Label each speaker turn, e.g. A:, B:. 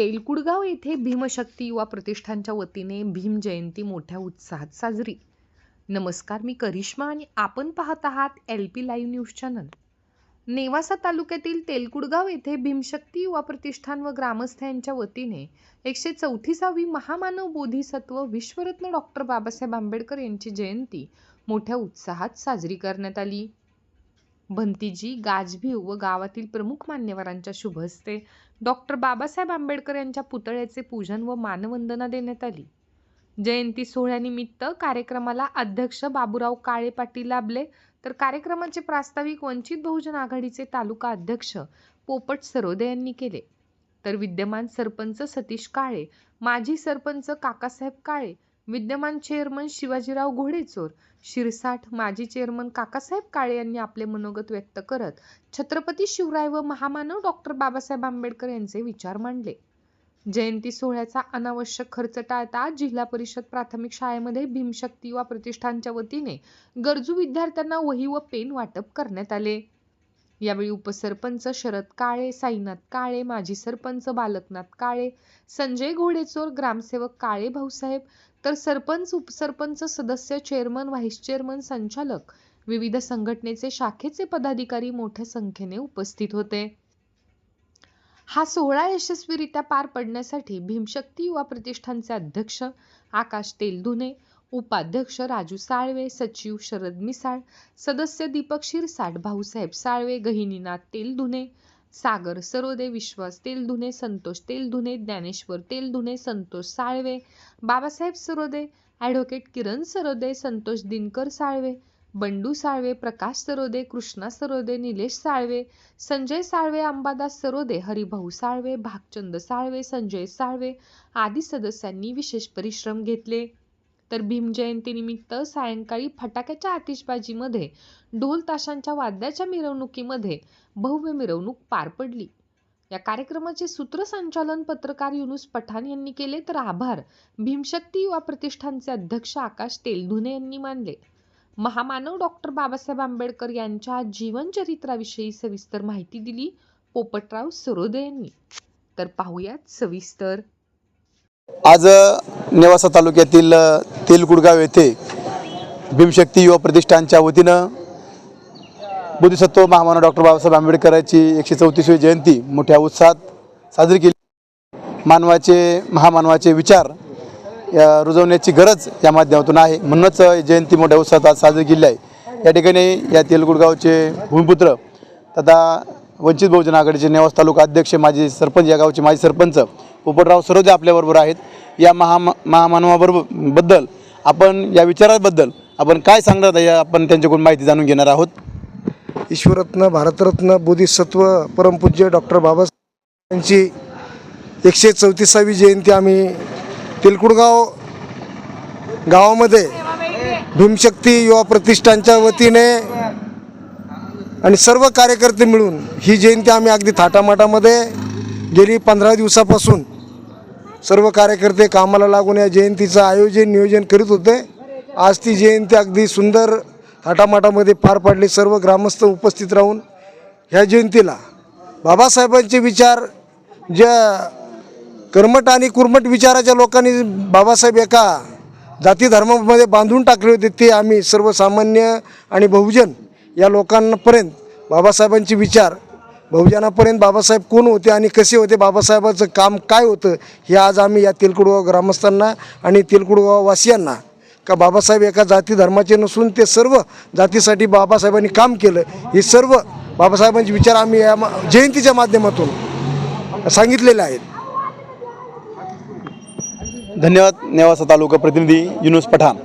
A: तेलकुडगाव येथे भीमशक्ती युवा प्रतिष्ठानच्या वतीने भीम जयंती मोठ्या उत्साहात साजरी. नमस्कार मी करिश्मा आणि आपण पाहत आहात L P live news channel. Nevasa तालुक्यातील तेलकुडगाव येथे भीमशक्ती युवा प्रतिष्ठान व ग्रामस्थ यांच्या वतीने एकशे चौतीसावी महामानव बोधिसत्व विश्वरत्न डॉक्टर बाबासाहेब आंबेडकर यांची जयंती मोठ्या उत्साहात साजरी करण्यात आली. भंतीजी गाजभीव व गावातील प्रमुख मान्यवरांच्या शुभ हस्ते डॉक्टर बाबासाहेब आंबेडकर यांच्या पुतळ्याचे पूजन व मानवंदना देण्यात आली. जयंती सोहळ्यानिमित्त कार्यक्रमाला अध्यक्ष बाबूराव काळे पाटील लाभले. तर कार्यक्रमाचे प्रास्ताविक वंचित बहुजन आघाडीचे तालुका अध्यक्ष पोपट सरोदे यांनी केले. तर विद्यमान सरपंच सतीश काळे माजी सरपंच काकासाहेब काळे विद्यमान चेअरमन शिवाजीराव घोडेचोर शिरसाठ माजी चेअरमन काकासाहेब काळे यांनी आपले मनोगत व्यक्त करत छत्रपती शिवराय व महामानव डॉक्टर बाबासाहेब आंबेडकर यांचे विचार मांडले. जयंती सोहळ्याचा अनावश्यक खर्च टाळता जिल्हा परिषद प्राथमिक शाळेमध्ये भीमशक्ती वा प्रतिष्ठानच्या वतीने गरजू विद्यार्थ्यांना वही व पेन वाटप करण्यात आले. यावेळी उपसरपंच शरद काळे साईनाथ काळे माजी सरपंच बालकनाथ काळे संजय घोडेचोर ग्रामसेवक काळे भाऊसाहेब तर सरपंच उपसरपंच सदस्य चेअरमन व्हाईस चेअरमन संचालक विविध संघटनेचे शाखेचे पदाधिकारी मोठ्या संख्येने उपस्थित होते. हा सोहळा यशस्वीरित्या पार पडण्यासाठी भीमशक्ती युवा प्रतिष्ठानचे अध्यक्ष आकाश तेलधुने उपाध्यक्ष राजू साळवे सचिव शरद मिसाळ सदस्य दीपक शिरसाट भाऊसाहेब साळवे गहिनीनाथ तेलधुने सागर सरोदे विश्वास तेलधुने संतोष तेलधुने ज्ञानेश्वर तेलधुने संतोष साळवे बाबासाहेब सरोदे ॲडव्होकेट किरण सरोदे संतोष दिनकर साळवे बंडू साळवे प्रकाश सरोदे कृष्णा सरोदे निलेश साळवे संजय साळवे अंबादास सरोदे हरिभाऊ साळवे भागचंद साळवे संजय साळवे आदी सदस्यांनी विशेष परिश्रम घेतले. तर भीमजयंतीनिमित्त सायंकाळी फटाक्याच्या आतिषबाजीमध्ये ढोल ताशांच्या वाद्याच्या मिरवणुकीमध्ये भव्य मिरवणूक पार पडली. या कार्यक्रमाचे सूत्रसंचालन पत्रकार युनुस पठाण यांनी केले तर आभार. भीमशक्ती युवा प्रतिष्ठानचे अध्यक्ष आकाश तेलधुने यांनी मानले. महामानव डॉक्टर बाबासाहेब आंबेडकर यांच्या जीवनचरित्राविषयी सविस्तर माहिती दिली पोपटराव सरोदे यांनी. तर पाहूयात सविस्तर.
B: आज नेवासा तालुक्यातील तेलकुडगाव येथे भीमशक्ती युवा प्रतिष्ठानच्या वतीनं बुद्धिसत्व महामानव डॉक्टर बाबासाहेब आंबेडकरांची एकशे चौतीसवी जयंती मोठ्या उत्साहात साजरी केली. मानवाचे महामानवाचे विचार या रुजवण्याची गरज या माध्यमातून आहे. म्हणूनच जयंती मोठ्या उत्साहात आज साजरी केली आहे. या ठिकाणी या तेलकुडगावचे भूमिपुत्र तथा वंचित बहुजन आघाडीचे नेवास तालुका अध्यक्ष माजी सरपंच या गावचे माजी सरपंच पोपटराव सरोदे आपल्याबरोबर आहेत. या महा महामानवाबरोबरबद्दल आपण या विचाराबद्दल आपण काय सांगणार या आपण त्यांच्याकडून माहिती जाणून घेणार आहोत?
C: ईश्वरत्न भारतरत्न बोधिसत्व परमपूज्य डॉक्टर बाबासाहेब यांची एकशे चौतीसावी जयंती आम्ही तेलकुडगाव गावामध्ये भीमशक्ती युवा प्रतिष्ठानच्या वतीने आणि सर्व कार्यकर्ते मिळून ही जयंती आम्ही अगदी थाटामाटामध्ये गेली पंधरा दिवसापासून. सर्व कार्यकर्ते कामाला लागून या जयंतीचं आयोजन नियोजन करीत होते. आज ती जयंती अगदी सुंदर थाटामाटामध्ये पार पाडली. सर्व ग्रामस्थ उपस्थित राहून ह्या जयंतीला बाबासाहेबांचे विचार ज्या कर्मट आणि कुर्मट विचाराच्या लोकांनी बाबासाहेब एका जाती धर्मामध्ये बांधून टाकले होते ते आम्ही सर्वसामान्य आणि बहुजन या लोकांपर्यंत बाबासाहेबांचे विचार बहुजनापर्यंत बाबासाहेब कोण होते आणि कसे होते बाबासाहेबाचं काम काय होतं हे आज आम्ही या तेलकुडगाव ग्रामस्थांना आणि तेलकुडगाव वासियांना का बाबासाहेब एका जाती धर्माचे नसून ते सर्व जातीसाठी बाबासाहेबांनी काम केलं हे सर्व बाबासाहेबांचे विचार आम्ही या मा- जयंतीच्या माध्यमातून सांगितलेले आहेत.
B: धन्यवाद नेवासा तालुका प्रतिनिधी युनुस पठाण.